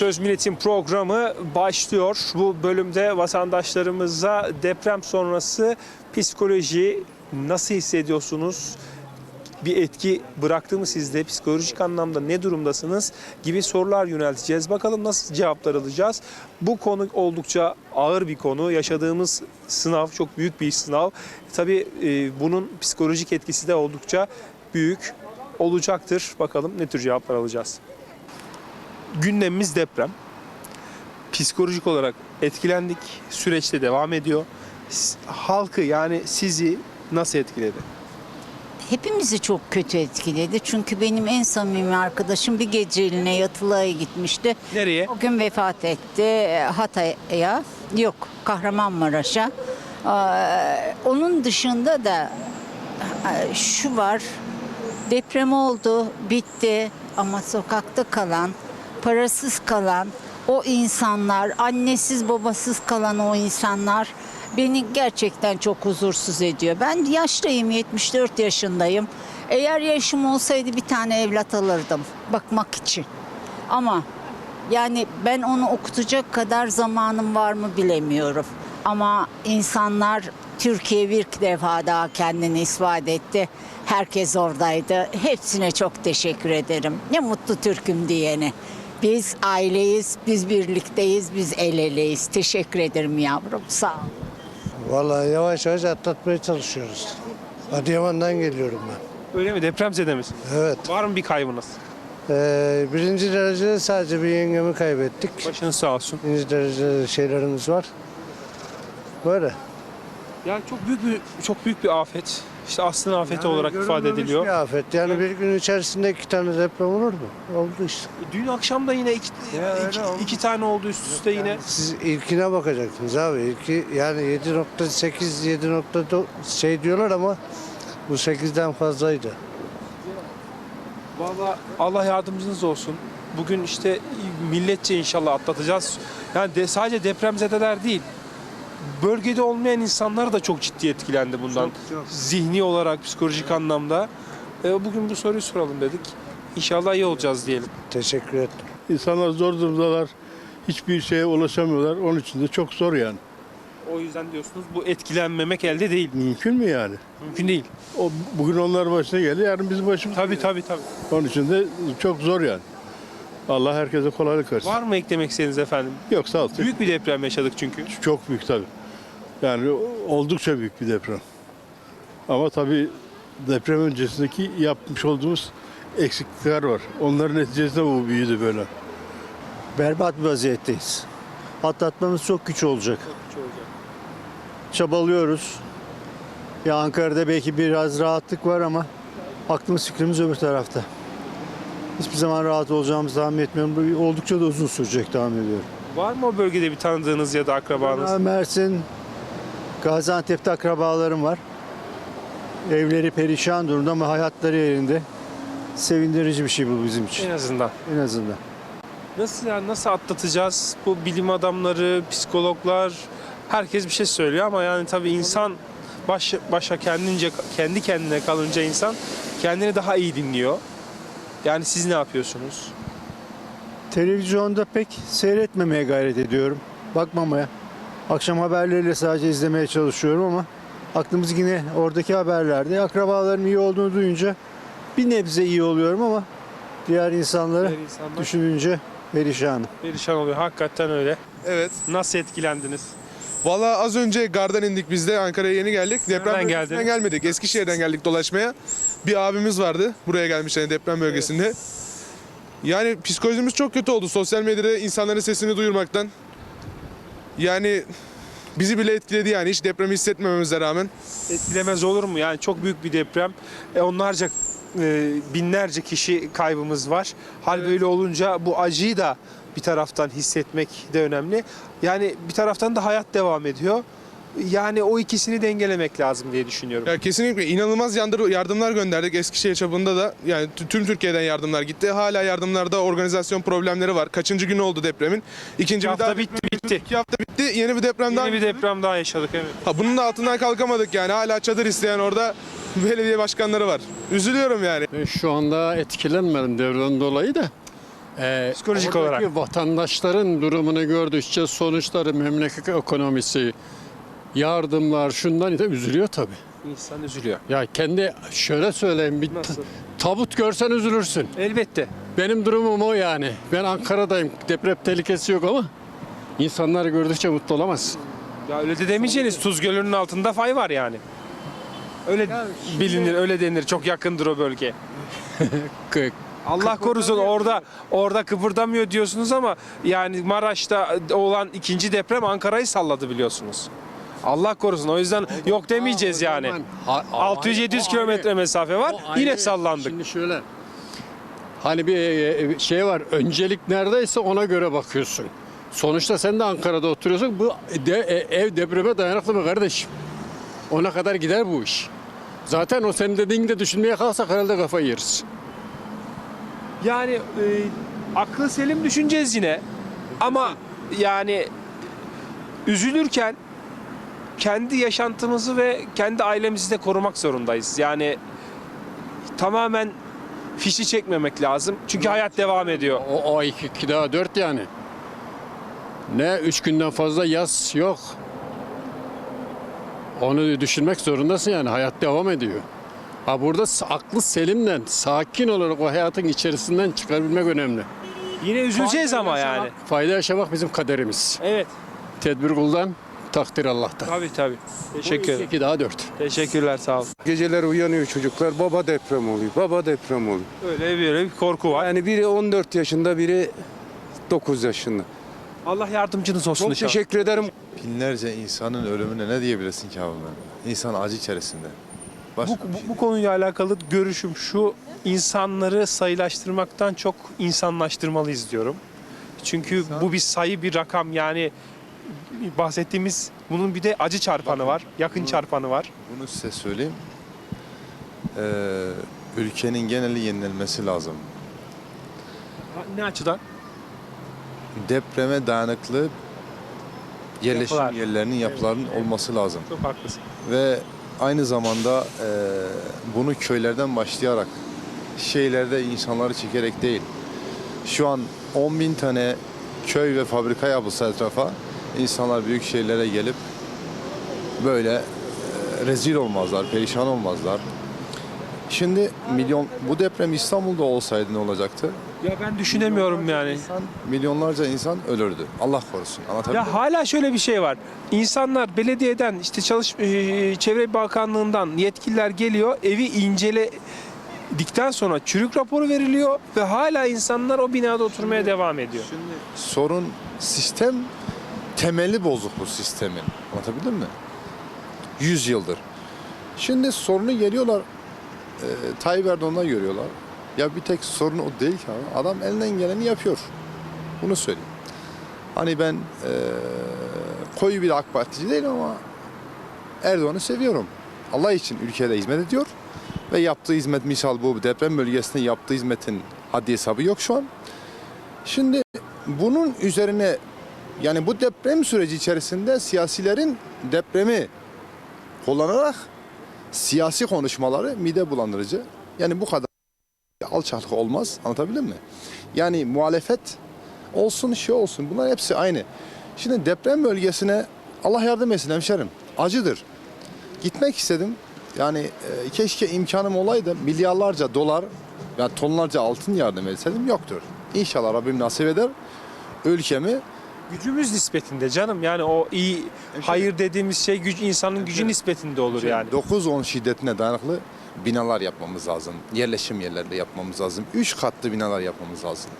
Söz Milletin programı başlıyor. Bu bölümde vatandaşlarımıza deprem sonrası psikoloji nasıl hissediyorsunuz? Bir etki bıraktı mı sizde? Psikolojik anlamda ne durumdasınız? Gibi sorular yönelteceğiz. Bakalım nasıl cevaplar alacağız? Bu konu oldukça ağır bir konu. Yaşadığımız sınav çok büyük bir sınav. Tabii e, bunun psikolojik etkisi de oldukça büyük olacaktır. Bakalım ne tür cevaplar alacağız? Gündemimiz deprem. Psikolojik olarak etkilendik. Süreçte devam ediyor. Halkı yani sizi nasıl etkiledi? Hepimizi çok kötü etkiledi. Çünkü benim en samimi arkadaşım bir geceliğine yatılığa gitmişti. Nereye? O gün vefat etti e, Hatay'a. Yok Kahramanmaraş'a. Ee, Onun dışında da e, şu var. Deprem oldu, bitti ama sokakta kalan, parasız kalan o insanlar, annesiz babasız kalan o insanlar beni gerçekten çok huzursuz ediyor. Ben yaşlıyım, 74 yaşındayım. Eğer yaşım olsaydı bir tane evlat alırdım bakmak için. Ama yani ben onu okutacak kadar zamanım var mı bilemiyorum. Ama insanlar Türkiye bir defa daha kendini ispat etti. Herkes oradaydı. Hepsine çok teşekkür ederim. Ne mutlu Türk'üm diyene. Biz aileyiz, biz birlikteyiz, biz el eleyiz. Teşekkür ederim yavrum. Sağ ol. Vallahi yavaş yavaş atlatmaya çalışıyoruz. Adıyaman'dan geliyorum ben. Öyle mi? Depremzede misin? Evet. Var mı bir kaybınız? Ee, birinci derecede sadece bir yengemi kaybettik. Başınız sağ olsun. İkinci derecede şeylerimiz var. Böyle. Yani çok büyük bir çok büyük bir afet. İşte aslın afeti olarak ifade ediliyor. Bir afet. Yani bir gün içerisinde iki tane deprem olur mu? Oldu işte. Dün akşam da yine iki, Ya iki, iki tane oldu üst üste yine. Siz ilkine bakacaksınız abi. İlki yani 7.8 7.9 şey diyorlar ama bu 8'den fazlaydı. Vallahi Allah yardımcınız olsun. Bugün işte milletçe inşallah atlatacağız. Yani de, sadece depremzedeler değil. Bölgede olmayan insanlar da çok ciddi etkilendi bundan. Çok, çok. Zihni olarak, psikolojik anlamda. E, bugün bu soruyu soralım dedik. İnşallah iyi olacağız diyelim. Teşekkür ederim. İnsanlar zor durumdalar. Hiçbir şeye ulaşamıyorlar. Onun için de çok zor yani. O yüzden diyorsunuz bu etkilenmemek elde değil. Mümkün mü yani? Mümkün değil. O bugün onlar başına geldi, yarın bizim başımıza. Tabii tabii tabii. Onun için de çok zor yani. Allah herkese kolaylık versin. Var mı eklemek istediğiniz efendim? Yok sağ ol. Büyük bir deprem yaşadık çünkü. Çok büyük tabii. Yani oldukça büyük bir deprem. Ama tabii deprem öncesindeki yapmış olduğumuz eksiklikler var. Onların neticesinde bu büyüdü böyle. berbat bir vaziyetteyiz. Atlatmamız çok güç olacak. Çabalıyoruz. Ya Ankara'da belki biraz rahatlık var ama aklımız fikrimiz öbür tarafta. Hiçbir zaman rahat olacağımızı tahmin etmiyorum. Bu oldukça da uzun sürecek tahmin ediyorum. Var mı o bölgede bir tanıdığınız ya da akrabanız? Mersin, Gaziantep'te akrabalarım var. Evleri perişan durumda ama hayatları yerinde. Sevindirici bir şey bu bizim için En azından. en azından. Nasıl yani nasıl atlatacağız? Bu bilim adamları, psikologlar herkes bir şey söylüyor ama yani tabii insan baş, başa kendince kendi kendine kalınca insan kendini daha iyi dinliyor. Yani siz ne yapıyorsunuz? Televizyonda pek seyretmemeye gayret ediyorum. Bakmamaya. Akşam haberleriyle sadece izlemeye çalışıyorum ama aklımız yine oradaki haberlerde. Akrabaların iyi olduğunu duyunca bir nebze iyi oluyorum ama diğer insanları Diğer insanlar düşününce perişanım. perişan oluyor. Hakikaten öyle. Evet. Nasıl etkilendiniz? Valla az önce gardan indik biz de Ankara'ya yeni geldik. Deprem Nereden bölgesinden geldiniz? gelmedik. Eskişehir'den geldik dolaşmaya. Bir abimiz vardı buraya gelmiş yani deprem bölgesinde. Yani psikolojimiz çok kötü oldu. Sosyal medyada insanların sesini duyurmaktan. Yani bizi bile etkiledi yani hiç depremi hissetmememize rağmen. Etkilemez olur mu? Yani çok büyük bir deprem. E, onlarca e, binlerce kişi kaybımız var. Hal böyle olunca bu acıyı da bir taraftan hissetmek de önemli. Yani bir taraftan da hayat devam ediyor. Yani o ikisini dengelemek lazım diye düşünüyorum. Ya kesinlikle inanılmaz yandır- yardımlar gönderdik Eskişehir çapında da. Yani tüm Türkiye'den yardımlar gitti. Hala yardımlarda organizasyon problemleri var. Kaçıncı gün oldu depremin? İkinci İki bir hafta daha bitti bitti. İki hafta bitti. Yeni bir deprem daha. Yeni bir deprem daha yaşadık evet. Ha, bunun da altından kalkamadık yani. Hala çadır isteyen orada belediye başkanları var. Üzülüyorum yani. Ben şu anda etkilenmedim devreden dolayı da Ee, Psikolojik olarak. vatandaşların durumunu gördükçe sonuçları memleket ekonomisi, yardımlar şundan da üzülüyor tabii. İnsan üzülüyor. Ya kendi şöyle söyleyeyim bir Nasıl? tabut görsen üzülürsün. Elbette. Benim durumum o yani. Ben Ankara'dayım. Deprem tehlikesi yok ama insanları gördükçe mutlu olamazsın. Ya öyle de demeyeceğiniz. Tuz Gölü'nün altında fay var yani. Öyle bilinir, öyle denir. Çok yakındır o bölge. K- Allah korusun orada orada kıpırdamıyor diyorsunuz ama yani Maraş'ta olan ikinci deprem Ankara'yı salladı biliyorsunuz. Allah korusun. O yüzden yok demeyeceğiz O yani. zaman- Ha- o 600-700 ayrı, o kilometre ayrı. mesafe var. O ayrı. Yine sallandık. Şimdi şöyle. Hani bir e, şey var. Öncelik neredeyse ona göre bakıyorsun. Sonuçta sen de Ankara'da oturuyorsun. Bu de, e, ev depreme dayanıklı mı kardeşim? Ona kadar gider bu iş. Zaten o senin dediğini de düşünmeye kalksak herhalde kafayı yeriz. Yani e, aklı selim düşüneceğiz yine. Ama yani üzülürken kendi yaşantımızı ve kendi ailemizi de korumak zorundayız. Yani tamamen fişi çekmemek lazım. Çünkü hayat devam ediyor. O, o iki, iki daha dört yani. Ne üç günden fazla yaz yok. Onu düşünmek zorundasın yani. Hayat devam ediyor. Ha burada aklı selimle, sakin olarak o hayatın içerisinden çıkabilmek önemli. Yine üzüleceğiz ama yani. Fayda yaşamak bizim kaderimiz. Evet. Tedbir kuldan, takdir Allah'tan. Tabii tabii. Teşekkür ederim. İki daha dört. Teşekkürler sağ ol. Geceler uyanıyor çocuklar. Baba deprem oluyor. Baba deprem oluyor. Öyle bir, öyle bir korku var. Yani biri 14 yaşında, biri 9 yaşında. Allah yardımcınız olsun Çok inşallah. teşekkür ederim. Binlerce insanın ölümüne ne diyebilirsin ki abi ben? İnsan acı içerisinde. Başka Bu, bir bu, şey bu konuyla alakalı görüşüm şu. insanları sayılaştırmaktan çok insanlaştırmalıyız diyorum. Çünkü bu bir sayı, bir rakam yani bahsettiğimiz bunun bir de acı çarpanı var, yakın çarpanı var. Bunu size söyleyeyim. Ee, ülkenin geneli yenilenmesi lazım. Ne açıdan? Depreme dayanıklı yerleşim Yapılar. yerlerinin, yapılarının olması lazım. Çok haklısın. Ve aynı zamanda e, bunu köylerden başlayarak, şehirlerde insanları çekerek değil. Şu an 10 bin tane köy ve fabrika yapılsa etrafa, insanlar büyük şehirlere gelip böyle e, rezil olmazlar, perişan olmazlar. Şimdi milyon bu deprem İstanbul'da olsaydı ne olacaktı? Ya ben düşünemiyorum yani. İnsan, milyonlarca insan ölürdü. Allah korusun. Anlatabildim mi? Ya hala şöyle bir şey var. İnsanlar belediyeden işte çalış e, Çevre Bakanlığından yetkililer geliyor. Evi inceledikten sonra çürük raporu veriliyor ve hala insanlar o binada oturmaya devam ediyor. sorun sistem temeli bozuk bu sistemin. Anlatabildim mi? 100 yıldır. Şimdi sorunu geliyorlar e, Tayyip Erdoğan'a görüyorlar. Ya bir tek sorun o değil ki abi. Adam elinden geleni yapıyor. Bunu söyleyeyim. Hani ben e, koyu bir AK Partici değilim ama Erdoğan'ı seviyorum. Allah için ülkede hizmet ediyor. Ve yaptığı hizmet misal bu deprem bölgesinde yaptığı hizmetin haddi hesabı yok şu an. Şimdi bunun üzerine yani bu deprem süreci içerisinde siyasilerin depremi kullanarak siyasi konuşmaları mide bulandırıcı. Yani bu kadar alçaklık olmaz. Anlatabildim mi? Yani muhalefet olsun şey olsun bunlar hepsi aynı. Şimdi deprem bölgesine Allah yardım etsin hemşerim. Acıdır. Gitmek istedim. Yani e, keşke imkanım olaydı milyarlarca dolar ya tonlarca altın yardım etseydim yoktur. İnşallah Rabbim nasip eder. Ülkemi Gücümüz nispetinde canım yani o iyi hayır dediğimiz şey güç insanın gücü nispetinde olur yani. 9-10 şiddetine dayanıklı binalar yapmamız lazım. Yerleşim yerlerinde yapmamız lazım. 3 katlı binalar yapmamız lazım.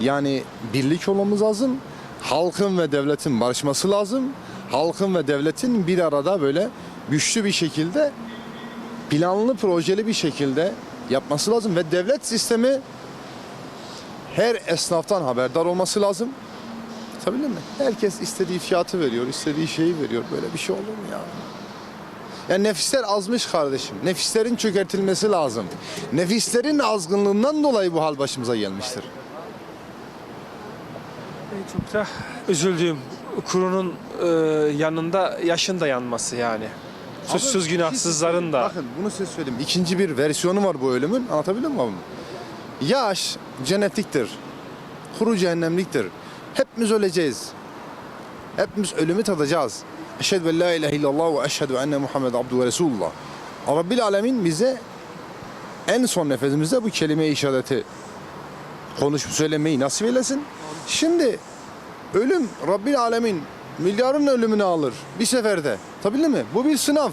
Yani birlik olmamız lazım. Halkın ve devletin barışması lazım. Halkın ve devletin bir arada böyle güçlü bir şekilde planlı projeli bir şekilde yapması lazım ve devlet sistemi her esnaftan haberdar olması lazım. Tabii mi? Herkes istediği fiyatı veriyor, istediği şeyi veriyor. Böyle bir şey olur mu ya? Ya nefisler azmış kardeşim. Nefislerin çökertilmesi lazım. Nefislerin azgınlığından dolayı bu hal başımıza gelmiştir. Çok da üzüldüğüm kurunun e, yanında yaşın da yanması yani. Suçsuz günahsızların da. Bakın bunu size söyleyeyim. İkinci bir versiyonu var bu ölümün. Anlatabildim mi abim? Yaş genetiktir. huru cehennemliktir. Hepimiz öleceğiz. Hepimiz ölümü tadacağız. Eşhedü en la ilahe illallah ve eşhedü enne Muhammed abdü ve Resulullah. Rabbil Alemin bize en son nefesimizde bu kelime-i işareti konuşup söylemeyi nasip eylesin. Şimdi ölüm Rabbil Alemin milyarın ölümünü alır bir seferde. Tabii mi? Bu bir sınav.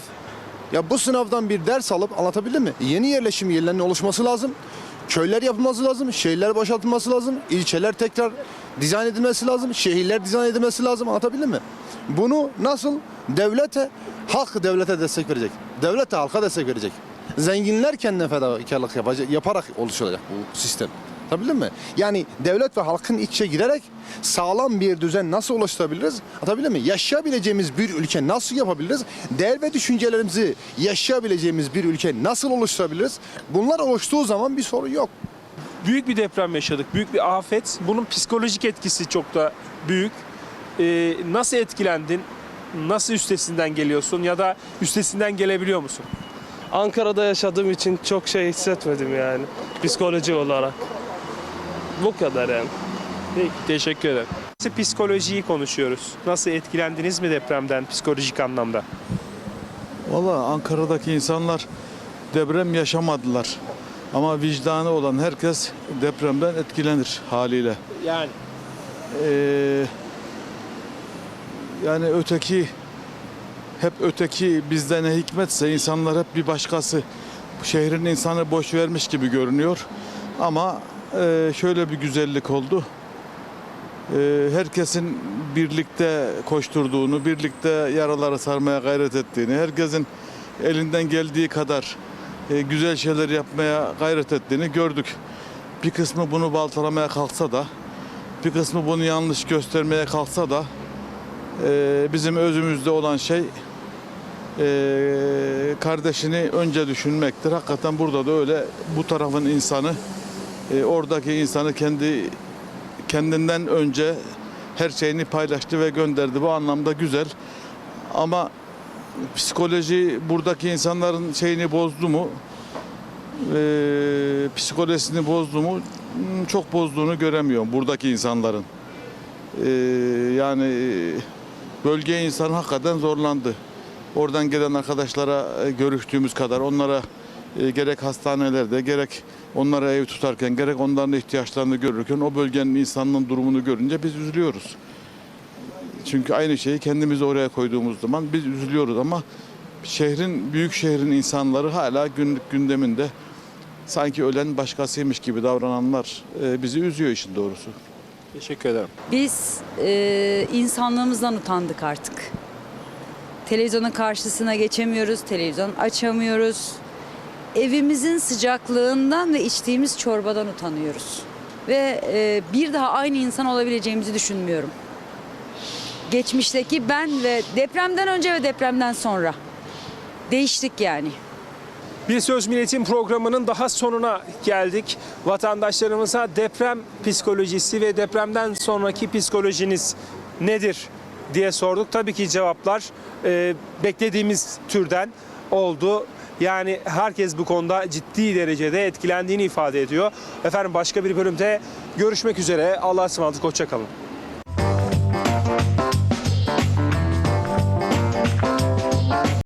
Ya bu sınavdan bir ders alıp anlatabildim mi? Yeni yerleşim yerlerinin oluşması lazım. Köyler yapılması lazım, şehirler boşaltılması lazım, ilçeler tekrar dizayn edilmesi lazım, şehirler dizayn edilmesi lazım anlatabildim mi? Bunu nasıl? Devlete, halk devlete destek verecek. Devlet de halka destek verecek. Zenginler kendine fedakarlık yapacak, yaparak oluşacak bu sistem. Tabii mi? Yani devlet ve halkın iç içe girerek sağlam bir düzen nasıl oluşturabiliriz? Anlatabildim mi? Yaşayabileceğimiz bir ülke nasıl yapabiliriz? Değer ve düşüncelerimizi yaşayabileceğimiz bir ülke nasıl oluşturabiliriz? Bunlar oluştuğu zaman bir sorun yok. Büyük bir deprem yaşadık, büyük bir afet. Bunun psikolojik etkisi çok da büyük. Ee, nasıl etkilendin? Nasıl üstesinden geliyorsun ya da üstesinden gelebiliyor musun? Ankara'da yaşadığım için çok şey hissetmedim yani psikoloji olarak. Bu kadar yani. Peki, teşekkür ederim. Nasıl psikolojiyi konuşuyoruz? Nasıl etkilendiniz mi depremden psikolojik anlamda? Valla Ankara'daki insanlar deprem yaşamadılar. Ama vicdanı olan herkes depremden etkilenir haliyle. Yani Ee, yani öteki hep öteki bizde ne hikmetse insanlar hep bir başkası. Bu şehrin insanı boş vermiş gibi görünüyor. Ama e, şöyle bir güzellik oldu. E, herkesin birlikte koşturduğunu, birlikte yaraları sarmaya gayret ettiğini, herkesin elinden geldiği kadar e, güzel şeyler yapmaya gayret ettiğini gördük. Bir kısmı bunu baltalamaya kalksa da, bir kısmı bunu yanlış göstermeye kalksa da e, bizim özümüzde olan şey e, kardeşini önce düşünmektir. Hakikaten burada da öyle bu tarafın insanı e, oradaki insanı kendi kendinden önce her şeyini paylaştı ve gönderdi. Bu anlamda güzel. Ama psikoloji buradaki insanların şeyini bozdu mu? E, psikolojisini bozdu mu? Hmm, Çok bozduğunu göremiyorum buradaki insanların. E, yani bölge insanı hakikaten zorlandı. Oradan gelen arkadaşlara e, görüştüğümüz kadar onlara e, gerek hastanelerde gerek onlara ev tutarken gerek onların ihtiyaçlarını görürken o bölgenin insanının durumunu görünce biz üzülüyoruz. Çünkü aynı şeyi kendimiz oraya koyduğumuz zaman biz üzülüyoruz ama şehrin büyük şehrin insanları hala günlük gündeminde sanki ölen başkasıymış gibi davrananlar e, bizi üzüyor işin doğrusu. teşekkür ederim. Biz e, insanlığımızdan utandık artık. Televizyonun karşısına geçemiyoruz, televizyon açamıyoruz. Evimizin sıcaklığından ve içtiğimiz çorbadan utanıyoruz. Ve e, bir daha aynı insan olabileceğimizi düşünmüyorum. Geçmişteki ben ve depremden önce ve depremden sonra. Değiştik yani. Bir Söz Milletin programının daha sonuna geldik. Vatandaşlarımıza deprem psikolojisi ve depremden sonraki psikolojiniz nedir diye sorduk. Tabii ki cevaplar e, beklediğimiz türden oldu. Yani herkes bu konuda ciddi derecede etkilendiğini ifade ediyor. Efendim başka bir bölümde görüşmek üzere. Allah'a ısmarladık. Hoşçakalın.